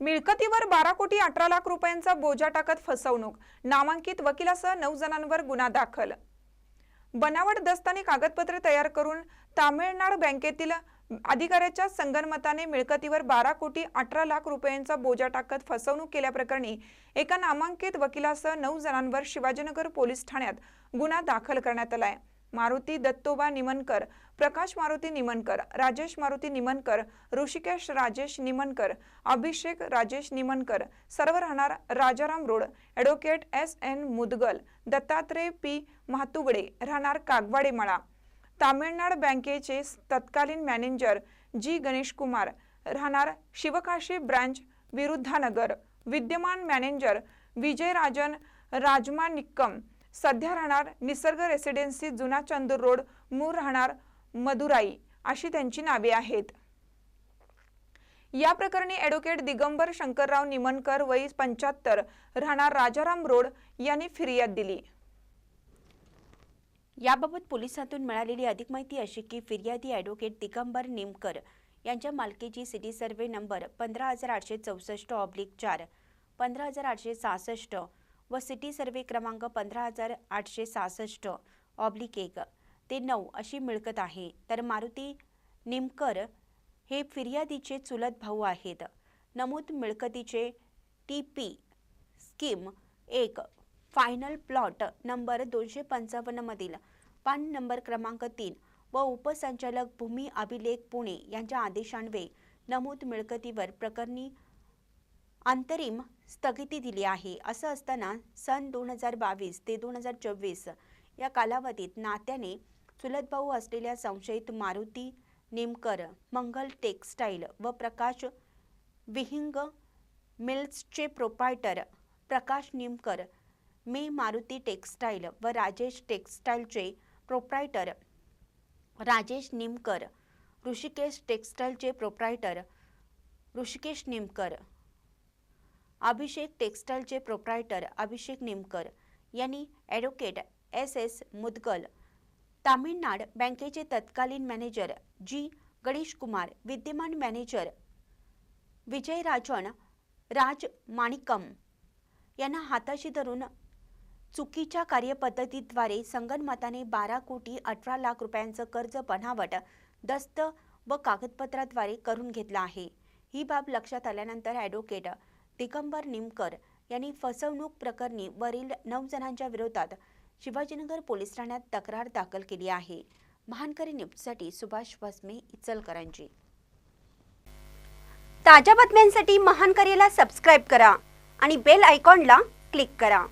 मिळकतीवर बारा कोटी अठरा लाख रुपयांचा बोजा टाकत फसवणूक. नामांकित वकिलासह नऊ जणांवर गुन्हा दाखल. बनावट दस्तानी कागदपत्रे तयार करून तामिळनाड बँकेतील अधिकाऱ्याच्या संगनमताने मिळकतीवर बारा कोटी अठरा लाख रुपयांचा बोजा टाकत फसवणूक केल्याप्रकरणी एका नामांकित वकिलासह नऊ जणांवर शिवाजीनगर पोलीस ठाण्यात गुन्हा दाखल करण्यात आलाय. मारुती दत्तोबा निमनकर प्रकाश मारुती निमनकर राजेश मारुती निमनकर ऋषिकेश राजेश निमनकर अभिषेक राजेश निमनकर सर्व राहणार Rajaram road advocate S N Mudgal Dattatray P Mahatugade राहणार कागवाडे मळा तामिळनाड बँकेचे तत्कालीन मॅनेजर जी गणेश कुमार राहणार शिवकाशी ब्रांच विरुद्धानगर. विद्यमान मॅनेजर विजयराजन राजमा निक्कम सध्या राहणार निसर्ग रेसिडेन्सी जुना चंदूर रोड मूळ राहणार मदुराई अशी त्यांची नावे आहेत. या प्रकरणी ॲडव्होकेट दिगंबर शंकरराव निमनकर वय पंच्याहत्तर राहणार राजाराम रोड यांनी फिर्याद दिली. याबाबत पोलिसांतून मिळालेली अधिक माहिती अशी की फिर्यादी ॲडव्होकेट दिगंबर निमकर यांच्या मालकीची सिटी सर्व्हे नंबर पंधरा हजार आठशे चौसष्ट ऑब्लिक चार पंधरा हजार आठशे सहासष्ट व सिटी सर्वे क्रमांक पंधरा हजार आठशे सहासष्ट ऑब्लिक एक. ते नऊ अशी मिळकत आहे. तर मारुती निमकर हे फिर्यादीचे चुलत भाऊ आहेत. नमूद मिळकतीचे टी पी स्कीम एक. फायनल प्लॉट नंबर दोनशे पंचावन्नमधील पान नंबर क्रमांक तीन व उपसंचालक भूमी अभिलेख पुणे यांच्या आदेशान्वये नमूद मिळकतीवर प्रकरणी अंतरिम स्थगिती दिली आहे. असं असताना सन दोन हजार बावीस ते दोन हजार चोवीस या कालावधीत नात्याने चुलत भाऊ असलेल्या संशयित मारुती निमकर मंगल टेक्स्टाईल व प्रकाश विहिंग मिल्सचे प्रोपायटर प्रकाश निमकर मे मारुती टेक्स्टाईल व राजेश टेक्स्टाईलचे प्रोप्रायटर राजेश निमकर ऋषिकेश टेक्स्टाईलचे प्रोप्रायटर ऋषिकेश निमकर अभिषेक टेक्स्टाईलचे प्रोप्रायटर अभिषेक निमकर यांनी advocate S S Mudgal Tamilnad बँकेचे तत्कालीन मॅनेजर जी गणेश कुमार विद्यमान मॅनेजर विजय राजन राज माणिकम यांना हाताशी धरून चुकीच्या कार्यपद्धतीद्वारे संगनमताने बारा कोटी अठरा लाख रुपयांचं कर्ज बनावट दस्त व कागदपत्राद्वारे करून घेतलं आहे. ही बाब लक्षात आल्यानंतर ॲडव्होकेट दिगंबर निमकर यांनी फसवणूक प्रकरणी वरील नऊ जणांच्या विरोधात शिवाजीनगर पोलीस ठाण्यात तक्रार दाखल केली आहे. महानकरी न्यूजसाठी सुभाष भस्मे इचलकरांची ताज्या बातम्यांसाठी महानकरीला सबस्क्राईब करा आणि बेल आयकॉनला क्लिक करा.